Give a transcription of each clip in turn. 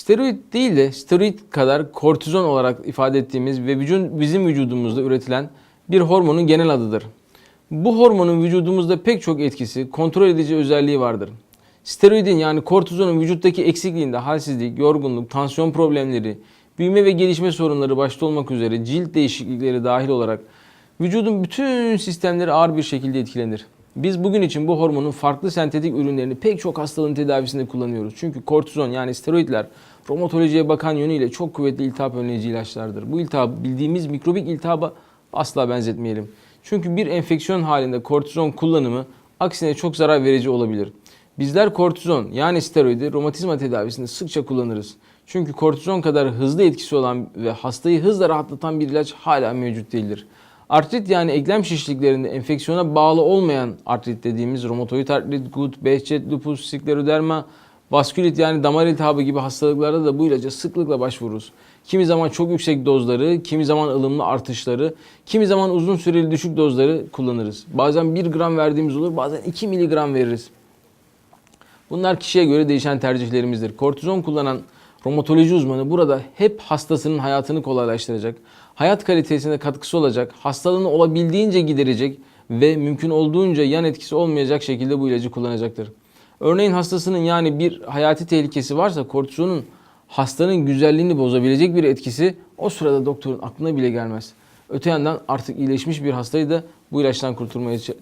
Steroid değil de steroid kadar kortizon olarak ifade ettiğimiz ve vücudun, bizim vücudumuzda üretilen bir hormonun genel adıdır. Bu hormonun vücudumuzda pek çok etkisi, kontrol edici özelliği vardır. Steroidin yani kortizonun vücuttaki eksikliğinde halsizlik, yorgunluk, tansiyon problemleri, büyüme ve gelişme sorunları başta olmak üzere cilt değişiklikleri dahil olarak vücudun bütün sistemleri ağır bir şekilde etkilenir. Biz bugün için bu hormonun farklı sentetik ürünlerini pek çok hastalığın tedavisinde kullanıyoruz. Çünkü kortizon yani steroidler romatolojiye bakan yönüyle çok kuvvetli iltihap önleyici ilaçlardır. Bu iltihap bildiğimiz mikrobik iltihaba asla benzetmeyelim. Çünkü bir enfeksiyon halinde kortizon kullanımı aksine çok zarar verici olabilir. Bizler kortizon yani steroidi romatizma tedavisinde sıkça kullanırız. Çünkü kortizon kadar hızlı etkisi olan ve hastayı hızla rahatlatan bir ilaç hala mevcut değildir. Artrit yani eklem şişliklerinde enfeksiyona bağlı olmayan artrit dediğimiz romatoid artrit, gut, behçet, lupus, skleroderma, vaskülit yani damar iltihabı gibi hastalıklarda da bu ilaca sıklıkla başvururuz. Kimi zaman çok yüksek dozları, kimi zaman ılımlı artışları, kimi zaman uzun süreli düşük dozları kullanırız. Bazen 1 gram verdiğimiz olur, bazen 2 miligram veririz. Bunlar kişiye göre değişen tercihlerimizdir. Kortizon kullanan romatoloji uzmanı burada hep hastasının hayatını kolaylaştıracak, hayat kalitesine katkısı olacak, hastalığını olabildiğince giderecek ve mümkün olduğunca yan etkisi olmayacak şekilde bu ilacı kullanacaktır. Örneğin hastasının yani bir hayati tehlikesi varsa kortizonun hastanın güzelliğini bozabilecek bir etkisi o sırada doktorun aklına bile gelmez. Öte yandan artık iyileşmiş bir hastayı da bu ilaçtan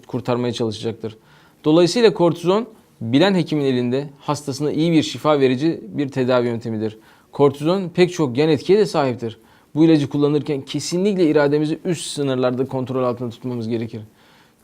kurtarmaya, çalışacaktır. Dolayısıyla kortizon bilen hekimin elinde hastasına iyi bir şifa verici bir tedavi yöntemidir. Kortizon pek çok yan etkiye de sahiptir. Bu ilacı kullanırken kesinlikle irademizi üst sınırlarda kontrol altında tutmamız gerekir.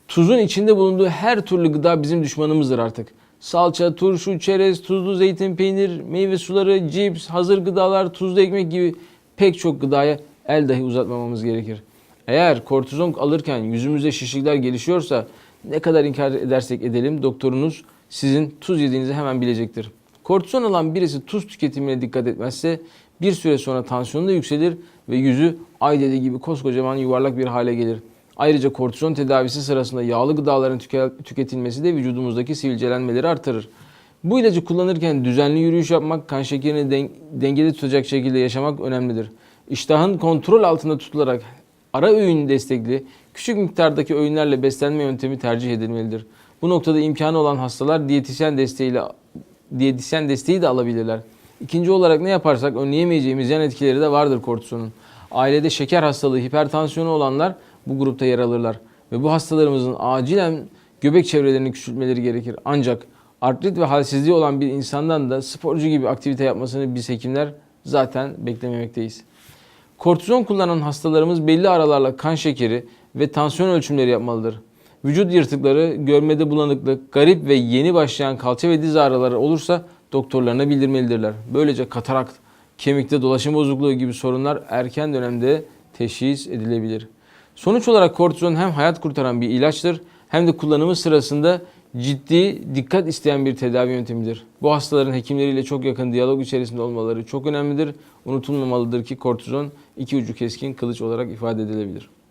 Tuzun içinde bulunduğu her türlü gıda bizim düşmanımızdır artık. Salça, turşu, çerez, tuzlu zeytin, peynir, meyve suları, cips, hazır gıdalar, tuzlu ekmek gibi pek çok gıdaya el dahi uzatmamamız gerekir. Eğer kortizon alırken yüzümüzde şişlikler gelişiyorsa ne kadar inkar edersek edelim doktorunuz sizin tuz yediğinizi hemen bilecektir. Kortizon alan birisi tuz tüketimine dikkat etmezse bir süre sonra tansiyonu da yükselir ve yüzü ay dede gibi koskocaman yuvarlak bir hale gelir. Ayrıca kortizon tedavisi sırasında yağlı gıdaların tüke- tüketilmesi de vücudumuzdaki sivilcelenmeleri artırır. Bu ilacı kullanırken düzenli yürüyüş yapmak, kan şekerini den- dengede tutacak şekilde yaşamak önemlidir. İştahın kontrol altında tutularak ara öğün destekli, küçük miktardaki öğünlerle beslenme yöntemi tercih edilmelidir. Bu noktada imkanı olan hastalar diyetisyen desteğiyle diyetisyen desteği de alabilirler. İkinci olarak ne yaparsak önleyemeyeceğimiz yan etkileri de vardır kortizonun. Ailede şeker hastalığı, hipertansiyonu olanlar bu grupta yer alırlar. Ve bu hastalarımızın acilen göbek çevrelerini küçültmeleri gerekir. Ancak artrit ve halsizliği olan bir insandan da sporcu gibi aktivite yapmasını biz hekimler zaten beklememekteyiz. Kortizon kullanan hastalarımız belli aralarla kan şekeri ve tansiyon ölçümleri yapmalıdır. Vücut yırtıkları, görmede bulanıklık, garip ve yeni başlayan kalça ve diz ağrıları olursa doktorlarına bildirmelidirler. Böylece katarakt, kemikte dolaşım bozukluğu gibi sorunlar erken dönemde teşhis edilebilir. Sonuç olarak kortizon hem hayat kurtaran bir ilaçtır hem de kullanımı sırasında ciddi dikkat isteyen bir tedavi yöntemidir. Bu hastaların hekimleriyle çok yakın diyalog içerisinde olmaları çok önemlidir. Unutulmamalıdır ki kortizon iki ucu keskin kılıç olarak ifade edilebilir.